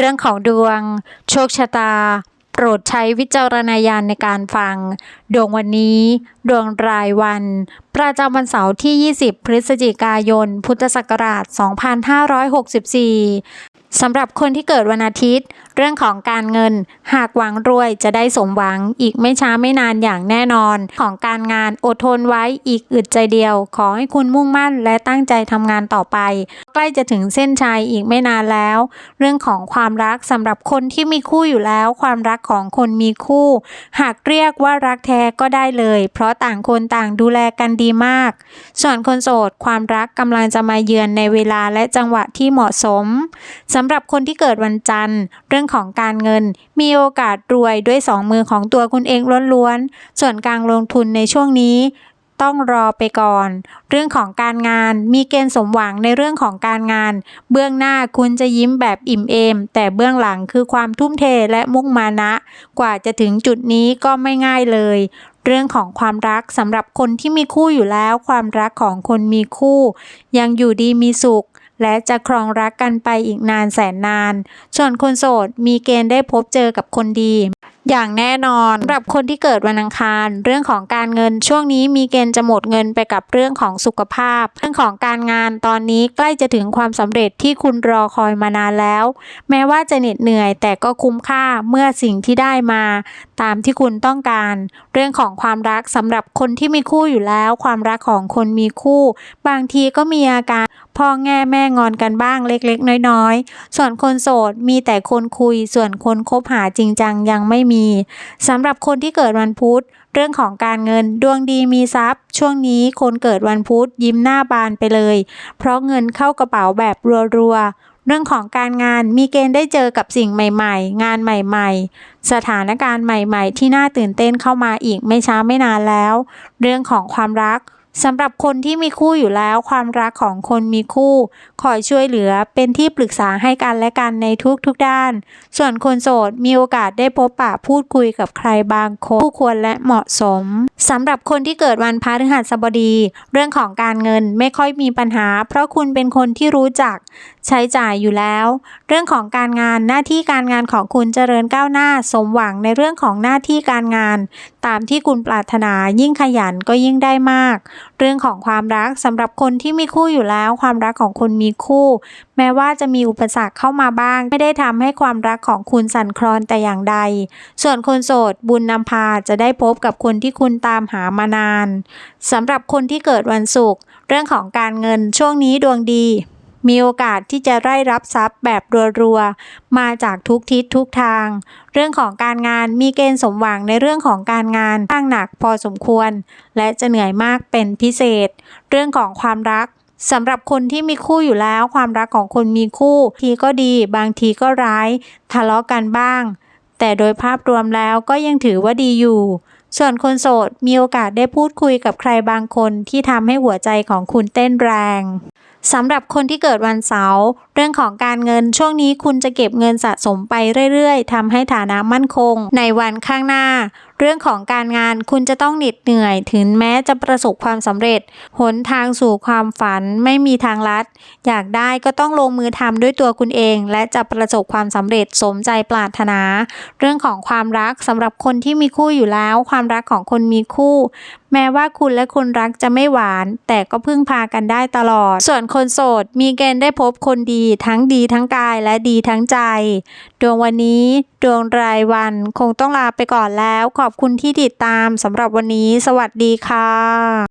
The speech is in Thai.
เรื่องของดวง โชคชะตา โปรดใช้วิจารณญาณในการฟัง ดวงวันนี้ ดวงรายวัน ประจำวันเสาร์ที่ 20 พฤศจิกายน พุทธศักราช 2564 สำหรับคนที่เกิดวันอาทิตย์ เรื่องของการเงิน หากหวังรวยจะได้สมหวังอีกไม่ช้าไม่นานอย่างแน่นอน ของการงานอดทนไว้อีกอึดใจเดียว ขอให้คุณมุ่งมั่นและตั้งใจทำงานต่อไป ใกล้จะถึงเส้นชัยอีกไม่นานแล้ว เรื่องของความรักสำหรับคนที่มีคู่อยู่แล้ว ความรักของคนมีคู่ หากเรียกว่ารักแท้ก็ได้เลย เพราะต่างคนต่างดูแลกันดีมาก ส่วนคนโสดความรักกำลังจะมาเยือนในเวลาและจังหวะที่เหมาะสมสำหรับคนที่เกิดวันจันทร์ เรื่องของการเงิน มีโอกาสรวยด้วยสองมือของตัวคุณเองล้วนๆ ส่วนการลงทุนในช่วงนี้ต้องรอไปก่อน เรื่องของการงานมีเกณฑ์สมหวังในเรื่องของการงาน เบื้องหน้าคุณจะยิ้มแบบอิ่มเอม แต่เบื้องหลังคือความทุ่มเทและมุ่งมานะ กว่าจะถึงจุดนี้ก็ไม่ง่ายเลย เรื่องของความรักสำหรับคนที่มีคู่อยู่แล้ว ความรักของคนมีคู่ ยังอยู่ดีมีสุข และจะครองรักกันไปอีกนานแสนนาน ส่วนคนโสดมีเกณฑ์ได้พบเจอกับคนดี อย่างแน่นอนสำหรับคนที่เกิดวันอังคาร เรื่องของการเงินช่วงนี้มีเกณฑ์จะหมดเงินไปกับเรื่องของสุขภาพ เรื่องของการงานตอนนี้ใกล้จะถึงความสำเร็จที่คุณรอคอยมานานแล้ว แม้ว่าจะเหน็ดเหนื่อยแต่ก็คุ้มค่าเมื่อสิ่งที่ได้มา ตามที่คุณต้องการ เรื่องของความรักสำหรับคนที่มีคู่อยู่แล้ว ความรักของคนมีคู่ บางทีก็มีอาการพ่อแง่แม่งอนกันบ้างเล็กๆ น้อยๆ ส่วนคนโสดมีแต่คนคุย ส่วนคนคบหาจริงจังยังไม่มีสำหรับคนที่เกิดวันพุธเรื่องของการเงินดวงดีมีทรัพย์ ช่วงนี้คนเกิดวันพุธยิ้มหน้าบานไปเลย เพราะเงินเข้ากระเป๋าแบบรัวๆ เรื่องของการงานมีเกณฑ์ได้เจอกับสิ่งใหม่ ๆ งานใหม่ ๆ สถานการณ์ใหม่ ๆ ที่น่าตื่นเต้นเข้ามาอีกไม่ช้าไม่นานแล้ว เรื่องของความรัก สำหรับคนที่มีคู่อยู่แล้ว ความรักของคนมีคู่คอยช่วยเหลือเป็นที่ปรึกษาให้กันและกันในทุกๆด้าน ส่วนคนโสดมีโอกาสได้พบปะพูดคุยกับใครบางคนผู้ควรและเหมาะสมสำหรับคนที่เกิดวันพฤหัสบดี เรื่องของการเงินไม่ค่อยมีปัญหา เพราะคุณเป็นคนที่รู้จักใช้จ่ายอยู่แล้ว เรื่องของการงานหน้าที่การงานของคุณเจริญก้าวหน้า สมหวังในเรื่องของหน้าที่การงาน ตามที่คุณปรารถนายิ่งขยันก็ยิ่งได้มากเรื่องของความรักสำหรับคนที่มีคู่อยู่แล้ว ความรักของคนมีคู่ แม้ว่าจะมีอุปสรรคเข้ามาบ้าง ไม่ได้ทำให้ความรักของคุณสั่นคลอนแต่อย่างใด ส่วนคนโสดบุญนำพาจะได้พบกับคนที่คุณตามหามานานสำหรับคนที่เกิดวันศุกร์เรื่องของการเงินช่วงนี้ดวงดี มีโอกาสที่จะได้รับทรัพย์แบบรัวๆ มาจากทุกทิศทุกทาง เรื่องของการงานมีเกณฑ์สมหวังในเรื่องของการงานตั้งหนักพอสมควร และจะเหนื่อยมากเป็นพิเศษ เรื่องของความรักสำหรับคนที่มีคู่อยู่แล้ว ความรักของคนมีคู่ทีก็ดี บางทีก็ร้าย ทะเลาะกันบ้าง แต่โดยภาพรวมแล้วก็ยังถือว่าดีอยู่ส่วนคนโสดมีโอกาสได้พูดคุยกับใครบางคนที่ทำให้หัวใจของคุณเต้นแรง สำหรับคนที่เกิดวันเสาร์เรื่องของการเงินช่วงนี้คุณจะเก็บเงินสะสมไปเรื่อยๆทำให้ฐานะมั่นคง ในวันข้างหน้า เรื่องของการงานคุณจะต้องเหน็ดเหนื่อย ถึงแม้จะประสบความสำเร็จ หนทางสู่ความฝันไม่มีทางลัด อยากได้ก็ต้องลงมือทำด้วยตัวคุณเอง และจะประสบความสำเร็จสมใจปรารถนา เรื่องของความรักสำหรับคนที่มีคู่อยู่แล้ว ความรักของคนมีคู่ แม้ว่าคุณและคนรักจะไม่หวาน แต่ก็พึ่งพากันได้ตลอด ส่วนคนโสดมีเกณฑ์ได้พบคนดีทั้งดีทั้งกายและดีทั้งใจ ดวงวันนี้ ดวงรายวันคงต้องลาไปก่อนแล้วขอบคุณที่ติดตามสำหรับวันนี้ สวัสดีค่ะ